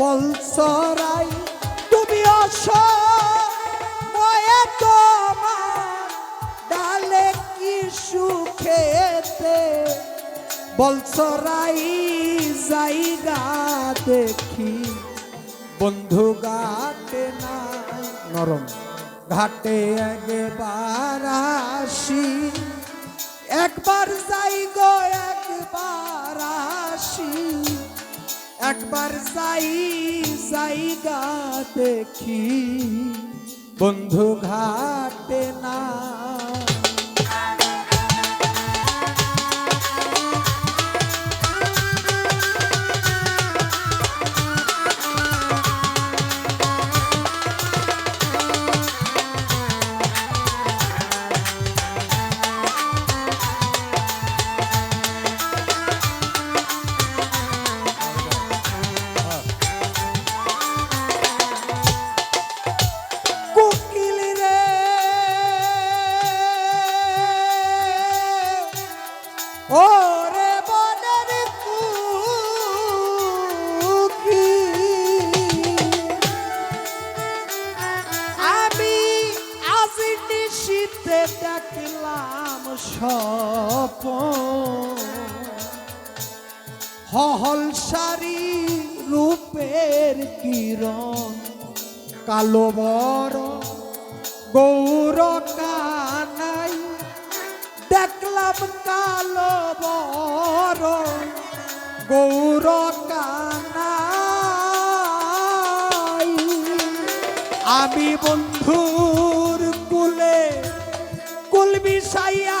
বলসরাই তুমি তোমার ডালে কি সুখেতে? বলসরাই জায়গা দেখি, বন্ধু ঘাটে নাই, নরম ঘাটে একবার আসি। একবার যাই গো একবার আসি। একবার যাই জায়গা দেখি। বন্ধু ঘাটে না স্বপন। হহল সারি রূপের কিরণ, কালো বড় গৌর কানাই। দেখলাম কালো বড় গৌর কানাই। আমি বন্ধুর কুলে, কুল বিষাইয়া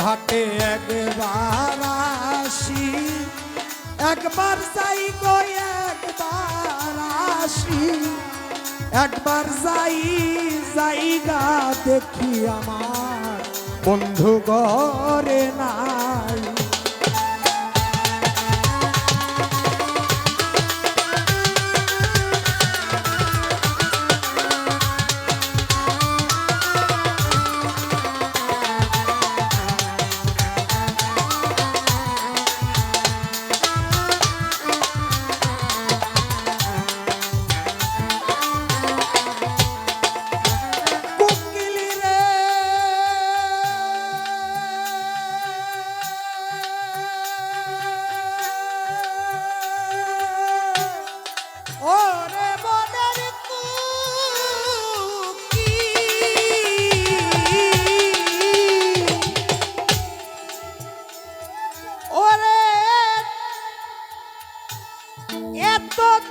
ঘাটে একবার আসি, একবার যাই গো, একবার আসি। একবার যাই জায়গা দেখি আমার বন্ধু গরে নাই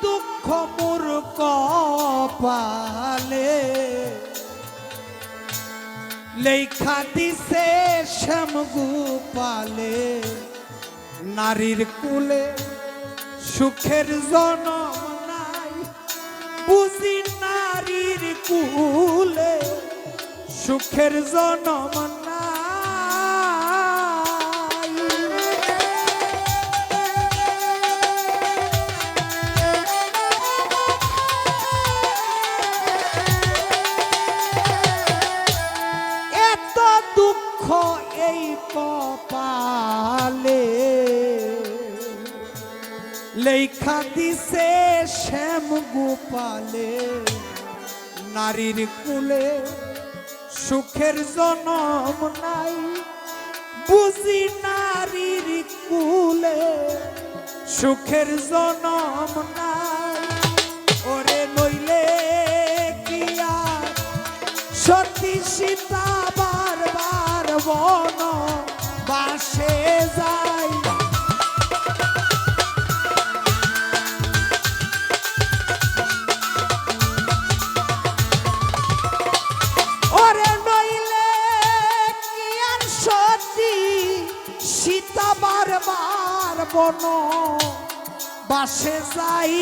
দুঃখ মোর কপালে। লেখা দিছে শ্যাম গোপালে। নারীর কুলে সুখের জনম নাই। বুঝি নারীর কুলে সুখের জনম লেখা দিছে শ্যাম গোপালে, নারীর কুলে সুখের জনম নাই। বুঝি নারীর কুলে সুখের জনম নাই। বন বাসে যাই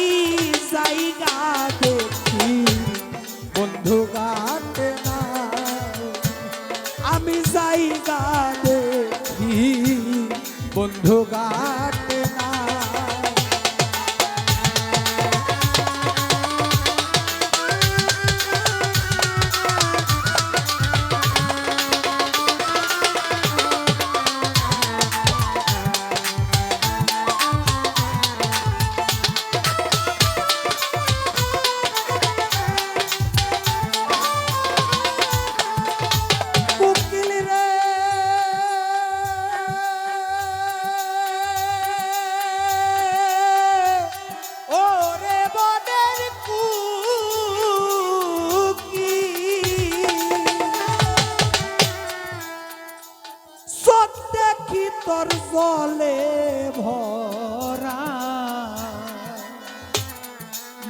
জায়গা দেখি। বন্ধু গাতে না আমি জায়গা দেখি। বন্ধু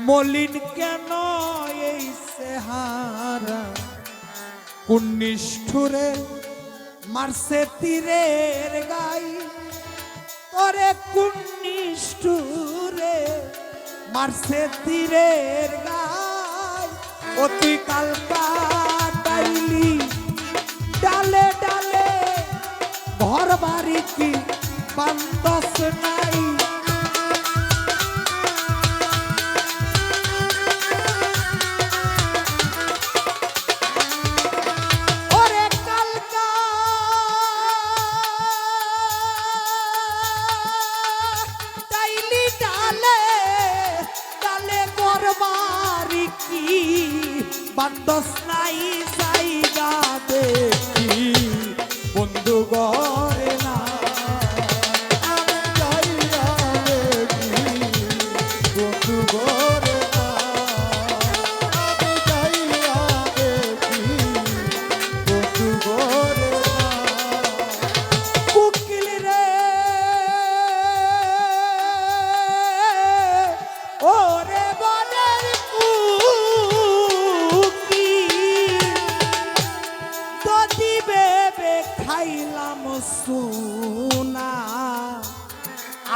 মলিন কেন এই সেহারা কুন্নিষ্ঠুরে মারছে তীরের গাই? তোরে কুন্নিষ্ঠুরে মারছে তীরের গাই? অতি কাল কাটাইলি ডালে ডালে ঘর বাড়ি কি বান্তস নাই? বান্দস নাই।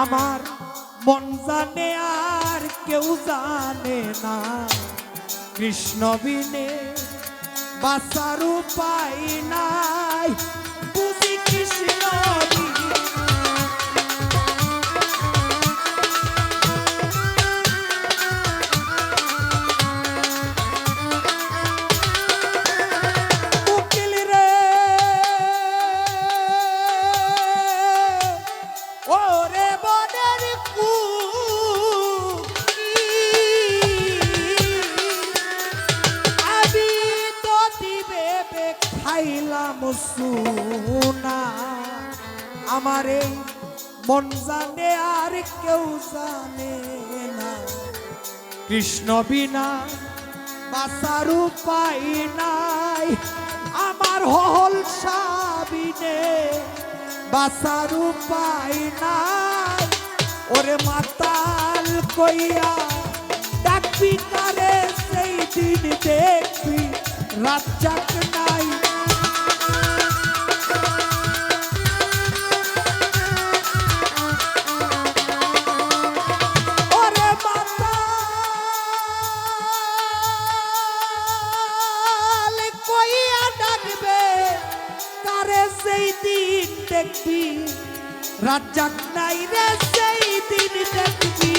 আমার মন জানে আর কেউ জানে না। কৃষ্ণ বিনে বাসার উপায় নাই। বুঝি কৃষ্ণ আমার মন জানে আর কেউ জানে না। কৃষ্ণ বিনা বাসার উপায় নাই। আমার হল সাবিনে বাসার উপায় নাই। ওরে মাতাল কইয়া ডাকবি কারে সেই দিন দেখবি রাজ্জাক নাই। দেখবি। রাজ্জাক নাই রে সেই দিন দেখবি।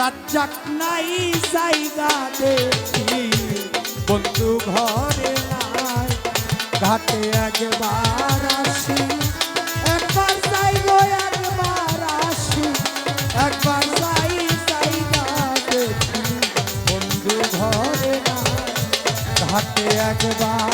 রাজ্জাক নাই জায়গা দেখবি। বন্ধু ঘরে নাই, ঘাটে একবার আসি। একবার যাইব, একবার আসি। একবার যাই জায়গা দেখি বন্ধু ঘরে নাই, ঘাটে একবার